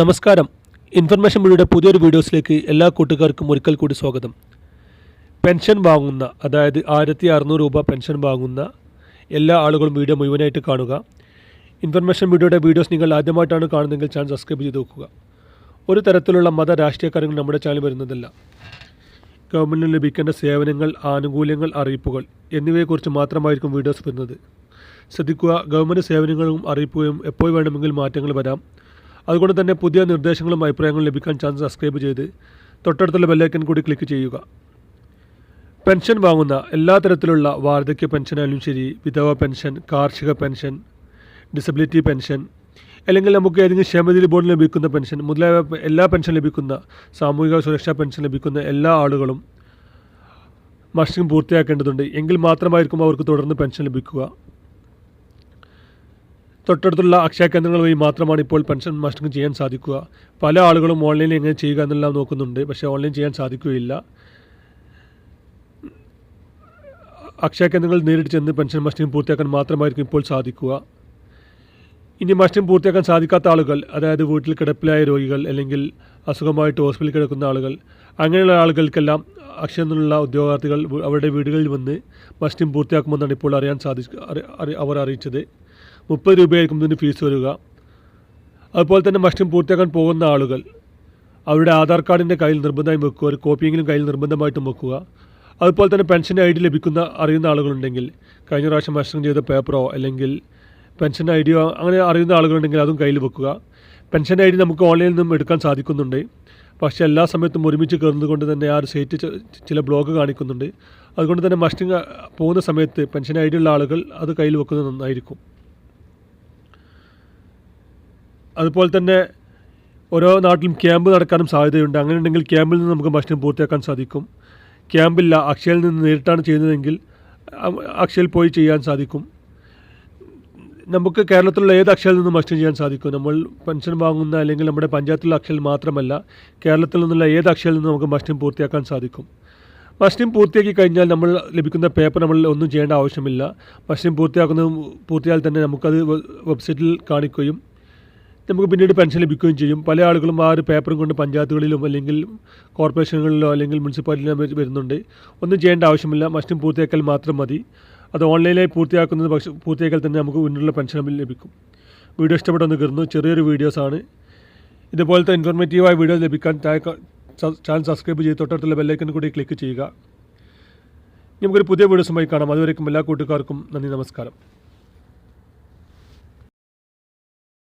നമസ്കാരം. ഇൻഫർമേഷൻ മീഡിയയുടെ പുതിയൊരു വീഡിയോസിലേക്ക് എല്ലാ കൂട്ടുകാർക്കും ഒരിക്കൽ കൂടി സ്വാഗതം. പെൻഷൻ വാങ്ങുന്ന അതായത് ആയിരത്തി അറുന്നൂറ് രൂപ പെൻഷൻ വാങ്ങുന്ന എല്ലാ ആളുകളും വീഡിയോ മുഴുവനായിട്ട് കാണുക. ഇൻഫർമേഷൻ മീഡിയയുടെ വീഡിയോസ് നിങ്ങൾ ആദ്യമായിട്ടാണ് കാണുന്നതെങ്കിൽ ചാനൽ സബ്സ്ക്രൈബ് ചെയ്ത് നോക്കുക ഒരു തരത്തിലുള്ള മത രാഷ്ട്രീയക്കാരങ്ങൾ നമ്മുടെ ചാനൽ വരുന്നതല്ല. ഗവൺമെന്റിന് ലഭിക്കേണ്ട സേവനങ്ങൾ ആനുകൂല്യങ്ങൾ അറിയിപ്പുകൾ എന്നിവയെക്കുറിച്ച് മാത്രമായിരിക്കും വീഡിയോസ് വരുന്നത്. ശ്രദ്ധിക്കുക ഗവൺമെന്റ് സേവനങ്ങളും അറിയിപ്പുകയും എപ്പോൾ വേണമെങ്കിൽ മാറ്റങ്ങൾ വരാം. അതുകൊണ്ട് തന്നെ പുതിയ നിർദ്ദേശങ്ങളും അഭിപ്രായങ്ങളും ലഭിക്കാൻ ചാനൽ സബ്സ്ക്രൈബ് ചെയ്ത് തൊട്ടടുത്തുള്ള ബെല്ലൈക്കൻ കൂടി ക്ലിക്ക് ചെയ്യുക. പെൻഷൻ വാങ്ങുന്ന എല്ലാ തരത്തിലുള്ള വാർദ്ധക്യ പെൻഷനായാലും ശരി വിധവ പെൻഷൻ കാർഷിക പെൻഷൻ ഡിസബിലിറ്റി പെൻഷൻ അല്ലെങ്കിൽ നമുക്ക് ഏതെങ്കിലും ക്ഷേമനിധി ബോർഡിൽ ലഭിക്കുന്ന പെൻഷൻ മുതലായ എല്ലാ പെൻഷൻ ലഭിക്കുന്ന സാമൂഹിക സുരക്ഷാ പെൻഷൻ ലഭിക്കുന്ന എല്ലാ ആളുകളും മസ്റ്റിംഗ് പൂർത്തിയാക്കേണ്ടതുണ്ട്. എങ്കിൽ മാത്രമായിരിക്കും അവർക്ക് തുടർന്ന് പെൻഷൻ ലഭിക്കുക. തൊട്ടടുത്തുള്ള അക്ഷയ കേന്ദ്രങ്ങൾ വഴി മാത്രമാണ് ഇപ്പോൾ പെൻഷൻ മസ്റ്റിംഗ് ചെയ്യാൻ സാധിക്കുക. പല ആളുകളും ഓൺലൈനിൽ എങ്ങനെ ചെയ്യുക എന്നെല്ലാം നോക്കുന്നുണ്ട് പക്ഷേ ഓൺലൈൻ ചെയ്യാൻ സാധിക്കുകയില്ല. അക്ഷയ കേന്ദ്രങ്ങൾ നേരിട്ട് ചെന്ന് പെൻഷൻ മാസ്റ്റിംഗ് പൂർത്തിയാക്കാൻ മാത്രമായിരിക്കും ഇപ്പോൾ സാധിക്കുക. ഇനി മാസ്റ്റിംഗ് പൂർത്തിയാക്കാൻ സാധിക്കാത്ത ആളുകൾ അതായത് വീട്ടിൽ കിടപ്പിലായ രോഗികൾ അല്ലെങ്കിൽ അസുഖമായിട്ട് ഹോസ്പിറ്റലിൽ കിടക്കുന്ന ആളുകൾ അങ്ങനെയുള്ള ആളുകൾക്കെല്ലാം അക്ഷയ നിന്നുള്ള ഉദ്യോഗാർത്ഥികൾ അവരുടെ വീടുകളിൽ വന്ന് മസ്റ്റിംഗ് പൂർത്തിയാക്കുമെന്നാണ് ഇപ്പോൾ അറിയാൻ സാധിച്ച അവർ അറിയിച്ചത്. മുപ്പത് രൂപയായിരിക്കും ഇതിന് ഫീസ് വരിക. അതുപോലെ തന്നെ മഷ്ടം പൂർത്തിയാക്കാൻ പോകുന്ന ആളുകൾ അവരുടെ ആധാർ കാർഡിന്റെ കയ്യിൽ നിർബന്ധമായും വെക്കുക ഒരു കോപ്പിയെങ്കിലും കയ്യിൽ നിർബന്ധമായിട്ടും വെക്കുക. അതുപോലെ തന്നെ പെൻഷൻ ഐ ഡി ലഭിക്കുന്ന അറിയുന്ന ആളുകളുണ്ടെങ്കിൽ കഴിഞ്ഞ പ്രാവശ്യം മസ്റ്റിംഗ് ചെയ്ത പേപ്പറോ അല്ലെങ്കിൽ പെൻഷൻ ഐ ഡിയോ അങ്ങനെ അറിയുന്ന ആളുകളുണ്ടെങ്കിൽ അതും കയ്യിൽ വെക്കുക. പെൻഷൻ ഐ ഡി നമുക്ക് ഓൺലൈനിൽ നിന്നും എടുക്കാൻ സാധിക്കുന്നുണ്ട്. പക്ഷേ എല്ലാ സമയത്തും ഒരുമിച്ച് കയറുന്നത് കൊണ്ട് തന്നെ ആ ഒരു സൈറ്റ് ചില ബ്ലോക്ക് കാണിക്കുന്നുണ്ട്. അതുകൊണ്ട് തന്നെ മഷ്ടിങ് പോകുന്ന സമയത്ത് പെൻഷൻ ഐ ഡി ഉള്ള ആളുകൾ അത് കയ്യിൽ വെക്കുന്നത് നന്നായിരിക്കും. അതുപോലെ തന്നെ ഓരോ നാട്ടിലും ക്യാമ്പ് നടക്കാനും സാധ്യതയുണ്ട്. അങ്ങനെ ഉണ്ടെങ്കിൽ ക്യാമ്പിൽ നിന്ന് നമുക്ക് ഭക്ഷണം പൂർത്തിയാക്കാൻ സാധിക്കും. ക്യാമ്പില്ല അക്ഷയയിൽ നിന്ന് നേരിട്ടാണ് ചെയ്യുന്നതെങ്കിൽ അക്ഷയിൽ പോയി ചെയ്യാൻ സാധിക്കും. നമുക്ക് കേരളത്തിലുള്ള ഏത് അക്ഷയിൽ നിന്നും ഭക്ഷണം ചെയ്യാൻ സാധിക്കും? നമ്മൾ പെൻഷൻ വാങ്ങുന്ന അല്ലെങ്കിൽ നമ്മുടെ പഞ്ചായത്തിലുള്ള അക്ഷയിൽ മാത്രമല്ല കേരളത്തിൽ നിന്നുള്ള ഏത് അക്ഷയിൽ നിന്നും നമുക്ക് ഭക്ഷണം പൂർത്തിയാക്കാൻ സാധിക്കും? ഭക്ഷണം പൂർത്തിയാക്കി കഴിഞ്ഞാൽ നമ്മൾ ലഭിക്കുന്ന പേപ്പർ നമ്മൾ ഒന്നും ചെയ്യേണ്ട ആവശ്യമില്ല. ഭക്ഷണം പൂർത്തിയാക്കുന്ന പൂർത്തിയാൽ തന്നെ നമുക്കത് വെബ്സൈറ്റിൽ കാണിക്കുകയും നമുക്ക് പിന്നീട് പെൻഷൻ ലഭിക്കുകയും ചെയ്യും. പല ആളുകളും ആ ഒരു പേപ്പറും കൊണ്ട് പഞ്ചായത്തുകളിലും അല്ലെങ്കിൽ കോർപ്പറേഷനുകളിലോ അല്ലെങ്കിൽ മുനിസിപ്പാലിറ്റിയിലോ വരുന്നുണ്ട്. ഒന്നും ചെയ്യേണ്ട ആവശ്യമില്ല. മസ്റ്റും പൂർത്തിയാക്കൽ മാത്രം മതി. അത് ഓൺലൈനായി പൂർത്തിയാക്കുന്നത് പക്ഷേ പൂർത്തിയാക്കൽ തന്നെ നമുക്ക് മുന്നിലുള്ള പെൻഷൻ ലഭിക്കും. വീഡിയോ ഇഷ്ടപ്പെട്ടൊന്ന് കയറുന്നു. ചെറിയൊരു വീഡിയോസാണ് ഇതുപോലത്തെ ഇൻഫോർമേറ്റീവായ വീഡിയോ ലഭിക്കാൻ ചാനൽ സബ്സ്ക്രൈബ് ചെയ്ത് തൊട്ടടുത്തുള്ള ബെല്ലൈക്കൻ കൂടി ക്ലിക്ക് ചെയ്യുക. നമുക്കൊരു പുതിയ വീഡിയോസുമായി കാണാം. അതുവരേക്കും എല്ലാ കൂട്ടുകാർക്കും നന്ദി നമസ്കാരം.